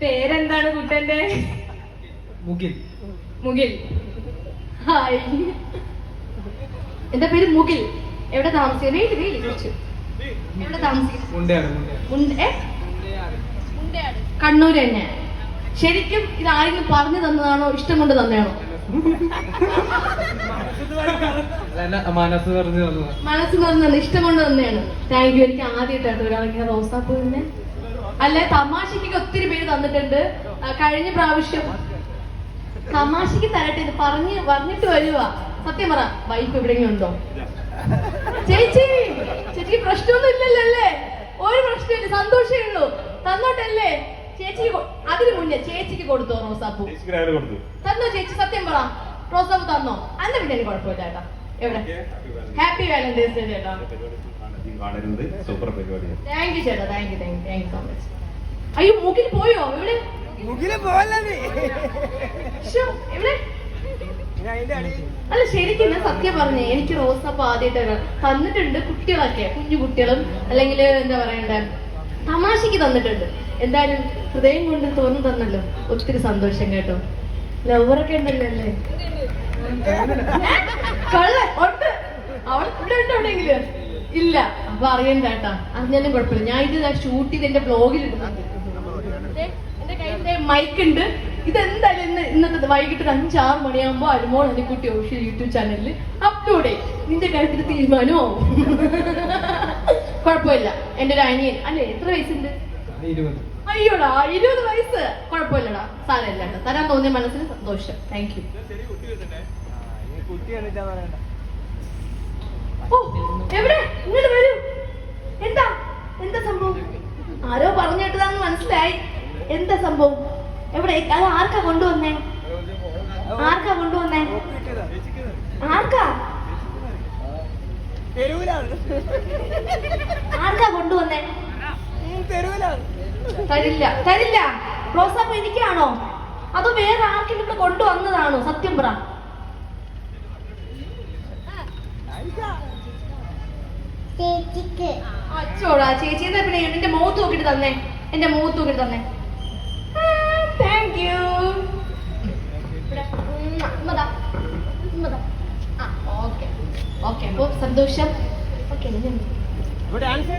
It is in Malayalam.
പേരെന്താണ് കുട്ടന്റെ? മുകിൽ. മുകിൽ. ഹായ്. എന്താ പേര് മുകിൽ? എവിടെ താമസിക്കുന്നത്? കുറച്ച്. എവിടെ താമസിക്കുന്നത്? കണ്ണൂര് തന്നെ. ശരിക്കും ഇത് ആരെങ്കിലും പറഞ്ഞു തന്നതാണോ? ഇഷ്ടം കൊണ്ട് തന്നെയാണോ? മനസ്സ് പറഞ്ഞു തന്നതാ. മനസ്സ് നിറഞ്ഞത് ഇഷ്ടം കൊണ്ട് തന്നെയാണ്. താങ്ക് യു എനിക്ക് ആദ്യമായിട്ടാണ് ഒരാളെ റോസാപ്പൂ തന്നെ അല്ലെ തമാശക്ക് ഒത്തിരി പേര് തന്നിട്ടുണ്ട്. കഴിഞ്ഞ പ്രാവശ്യം തമാശക്ക് തരട്ടെ ഇത് പറഞ്ഞ് പറഞ്ഞിട്ട് വരുക സത്യം പറ വൈഫ് എവിടെയെങ്കിലും ഉണ്ടോ? ചേച്ചി ചേച്ചി പ്രശ്നമൊന്നും ഇല്ലല്ലോ അല്ലേ? ഒരു പ്രശ്നമില്ല സന്തോഷമേ ഉള്ളൂ. തന്നോട്ടല്ലേ? ചേച്ചിക്ക് കൊ- അതിന് മുന്നേ ചേച്ചിക്ക് കൊടുത്തോ റോസാപ്പൂ? തന്നോ ചേച്ചി സത്യം പറ. റോസാപ്പൂ തന്നോ? അന്ന് പിന്നെ കുഴപ്പമില്ല ചേട്ടാ എവിടെ? Happy Valentine's day. ചേട്ടാ. കാണരുത്. സൂപ്പർ പരിപാടിയാണ് താങ്ക് യു ചേട്ടാ thank you thank you thank you so much അയ്യോ മൂക്കിൽ പോയോ? എവിടെ? മുകിൽ പോവല്ലേ ശ്ശോ, എവിടെ? അല്ല ശരിക്കും ഞാൻ സത്യം പറഞ്ഞേ എനിക്ക് റോസാപ്പ് ആദ്യമായിട്ട് തന്നിട്ടുണ്ട് കുട്ടികളൊക്കെ കുഞ്ഞു കുട്ടികളും. അല്ലെങ്കിൽ എന്താ പറയണ്ടേ? തമാശക്ക് തന്നിട്ടുണ്ട്. എന്തായാലും ഹൃദയം കൊണ്ട് തോന്നും തന്നല്ലോ. ഒത്തിരി സന്തോഷം കേട്ടോ. ലവറൊക്കെ ഉണ്ടല്ലോ അല്ലേ? കള്ള ഉണ്ട്. അവൾ ഇവിടെ ഉണ്ട് എവിടെയെങ്കിലും? ഇല്ല. അപ്പൊ അറിയണ്ട കേട്ടാ. അറിഞ്ഞാലും കുഴപ്പമില്ല. ഞാൻ ഇത് ഷൂട്ട് ചെയ്ത് എന്റെ ബ്ലോഗിൽ മൈക്ക് ഉണ്ട്. ഇതെന്തായാലും ഇന്ന് ഇന്നത്തെ വൈകിട്ട് ഒരു അഞ്ചാറ് മണിയാകുമ്പോ അരുമോൾ അനിക്കുട്ടി ഓഷ്യൽ യൂട്യൂബ് ചാനലിൽ അപ്ലോഡ് ചെയ്യും നിന്റെ കാര്യത്തിൽ തീരുമാനമോ? കുഴപ്പമില്ല. എന്റെ ഒരു അനിയൻ. അല്ലേ എത്ര വയസ്സുണ്ട്? ഇരുപത്. അയ്യോടാ ഇരുപത് വയസ്സ്. കുഴപ്പമില്ലടാ. സാരമില്ല കേട്ടോ. തരാൻ തോന്നിയ മനസ്സിന് സന്തോഷം. താങ്ക് യു എവിടെ? ഇങ്ങോട്ട് വരൂ. എന്താ? എന്താ സംഭവം? ആരോ പറഞ്ഞിട്ടതാന്ന് മനസ്സിലായി. എന്താ സംഭവം? എവിടെ? അത് ആർക്കാ കൊണ്ടുവന്നേ? ആർക്കാ കൊണ്ടുവന്നേ? ആർക്കാ തെരുവിലാണ് ആർക്കാ കൊണ്ടുവന്നേ ഉം, തെരുവിലാണ് തരില്ല. തരില്ല. റോസാപ്പ് എനിക്കാണോ? അത് വേറെ ആർക്കെങ്കിലും ഇവിടെ കൊണ്ടുവന്നതാണോ? സത്യം പറ. ചേച്ചിക്ക്. അച്ചോടാ. ചേച്ചി എന്നാ പിന്നെ എന്റെ മുഖത്ത് നോക്കിട്ട് തന്നെ. എന്റെ മുഖത്ത് നോക്കിട്ട് തന്നെ. Thank you okay. ഓക്കെ അപ്പൊ സന്തോഷം. ഓക്കെ ഇവിടെ ഡാൻസ്